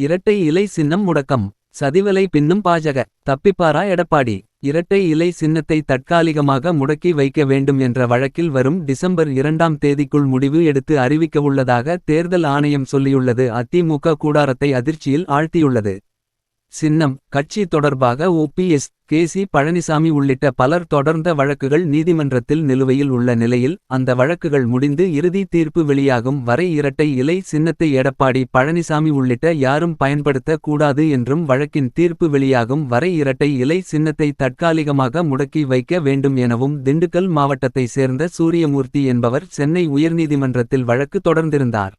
இரட்டை இலை சின்னம் முடக்கம். சதிவலை பின்னும் பாஜக. தப்பிப்பாரா எடப்பாடி. இரட்டை இலை சின்னத்தை தற்காலிகமாக முடக்கி வைக்க வேண்டும் என்ற வழக்கில் வரும் டிசம்பர் இரண்டாம் தேதிக்குள் முடிவு எடுத்து அறிவிக்கவுள்ளதாக தேர்தல் ஆணையம் சொல்லியுள்ளது. அதிமுக கூடாரத்தை அதிர்ச்சியில் ஆழ்த்தியுள்ளது. சின்னம் கட்சி தொடர்பாக ஓபிஎஸ் கேசி பழனிசாமி உள்ளிட்ட பலர் தொடர்ந்த வழக்குகள் நீதிமன்றத்தில் நிலுவையில் உள்ள நிலையில் அந்த வழக்குகள் முடிந்து இறுதி தீர்ப்பு வெளியாகும் வரை இரட்டை இலை சின்னத்தை எடப்பாடி பழனிசாமி உள்ளிட்ட யாரும் பயன்படுத்த கூடாது என்றும் வழக்கின் தீர்ப்பு வெளியாகும் வரை இரட்டை இலை சின்னத்தை தற்காலிகமாக முடக்கி வைக்க வேண்டும் எனவும் திண்டுக்கல் மாவட்டத்தை சேர்ந்த சூரியமூர்த்தி என்பவர் சென்னை உயர்நீதிமன்றத்தில் வழக்கு தொடர்ந்திருந்தார்.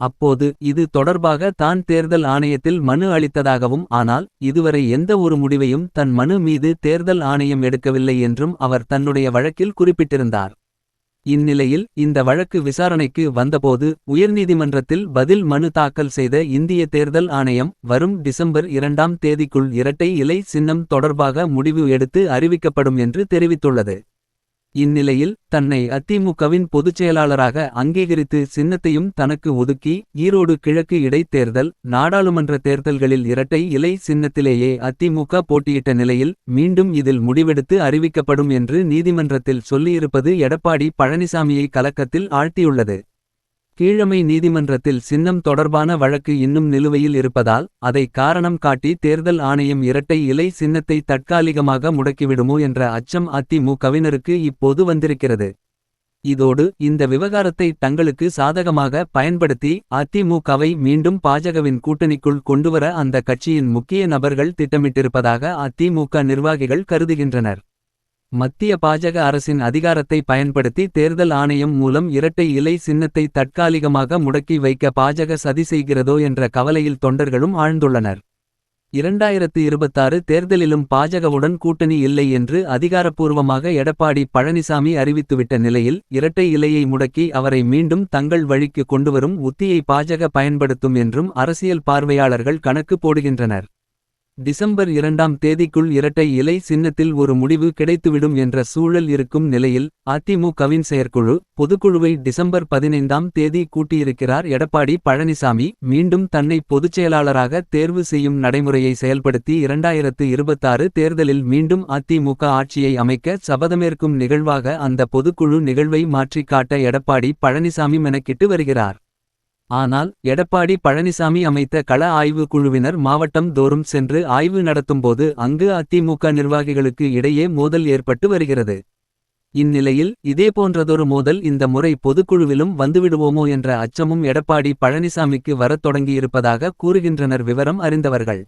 அப்போது இது தொடர்பாக தான் தேர்தல் ஆணையத்தில் மனு அளித்ததாகவும் ஆனால் இதுவரை எந்த ஒரு முடிவையும் தன் மனு மீது தேர்தல் ஆணையம் எடுக்கவில்லை என்றும் அவர் தன்னுடைய வழக்கில் குறிப்பிட்டிருந்தார். இந்நிலையில் இந்த வழக்கு விசாரணைக்கு வந்தபோது உயர்நீதிமன்றத்தில் பதில் மனு தாக்கல் செய்த இந்திய தேர்தல் ஆணையம் வரும் டிசம்பர் இரண்டாம் தேதிக்குள் இரட்டை இலை சின்னம் தொடர்பாக முடிவு எடுத்து அறிவிக்கப்படும் என்று தெரிவித்துள்ளது. இந்நிலையில் தன்னை அதிமுகவின் பொதுச் செயலாளராக அங்கீகரித்து சின்னத்தையும் தனக்கு ஒதுக்கி ஈரோடு கிழக்கு இடைத்தேர்தல் நாடாளுமன்ற தேர்தல்களில் இரட்டை இலை சின்னத்திலேயே அதிமுக போட்டியிட்ட நிலையில் மீண்டும் இதில் முடிவெடுத்து அறிவிக்கப்படும் என்று நீதிமன்றத்தில் சொல்லியிருப்பது எடப்பாடி பழனிசாமியை கலக்கத்தில் ஆழ்த்தியுள்ளது. கீழமை நீதிமன்றத்தில் சின்னம் தொடர்பான வழக்கு இன்னும் நிலுவையில் இருப்பதால் அதை காரணம் காட்டி தேர்தல் ஆணையம் இரட்டை இலை சின்னத்தை தற்காலிகமாக முடக்கிவிடுமோ என்ற அச்சம் அதிமுகவினருக்கு இப்போது வந்திருக்கிறது. இதோடு இந்த விவகாரத்தை தங்களுக்கு சாதகமாக பயன்படுத்தி அதிமுகவை மீண்டும் பாஜகவின் கூட்டணிக்குள் கொண்டுவர அந்த கட்சியின் முக்கிய நபர்கள் திட்டமிட்டிருப்பதாக அதிமுக நிர்வாகிகள் கருதுகின்றனர். மத்திய பாஜக அரசின் அதிகாரத்தை பயன்படுத்தி தேர்தல் ஆணையம் மூலம் இரட்டை இலை சின்னத்தை தற்காலிகமாக முடக்கி வைக்க பாஜக சதி செய்கிறதோ என்ற கவலையில் தொண்டர்களும் ஆழ்ந்துள்ளனர். இரண்டாயிரத்து இருபத்தாறு தேர்தலிலும் பாஜகவுடன் கூட்டணி இல்லை என்று அதிகாரப்பூர்வமாக எடப்பாடி பழனிசாமி அறிவித்துவிட்ட நிலையில் இரட்டை இலையை முடக்கி அவரை மீண்டும் தங்கள் வழிக்கு கொண்டுவரும் உத்தியை பாஜக பயன்படுத்தும் என்றும் அரசியல் பார்வையாளர்கள் கணக்கு போடுகின்றனர். டிசம்பர் இரண்டாம் தேதிக்குள் இரட்டை இலை சின்னத்தில் ஒரு முடிவு கிடைத்துவிடும் என்ற சூழல் இருக்கும் நிலையில் அதிமுகவின் செயற்குழு பொதுக்குழுவை டிசம்பர் பதினைந்தாம் தேதி கூட்டியிருக்கிறார் எடப்பாடி பழனிசாமி. மீண்டும் தன்னை பொதுச்செயலாளராக தேர்வு செய்யும் நடைமுறையை செயல்படுத்தி இரண்டாயிரத்து இருபத்தாறு தேர்தலில் மீண்டும் அதிமுக ஆட்சியை அமைக்க சபதமேற்கும் நிகழ்வாக அந்த பொதுக்குழு நிகழ்வை மாற்றிக் காட்ட எடப்பாடி பழனிசாமி மெனக்கிட்டு வருகிறார். ஆனால் எடப்பாடி பழனிசாமி அமைத்த கள ஆய்வு குழுவினர் மாவட்டம் தோறும் சென்று ஆய்வு நடத்தும்போது அங்கு அதிமுக நிர்வாகிகளுக்கு இடையே மோதல் ஏற்பட்டு வருகிறது. இந்நிலையில் இதேபோன்றதொரு மோதல் இந்த முறை பொதுக்குழுவிலும் வந்துவிடுவோமோ என்ற அச்சமும் எடப்பாடி பழனிசாமிக்கு வரத் தொடங்கியிருப்பதாக கூறுகின்றனர் விவரம் அறிந்தவர்கள்.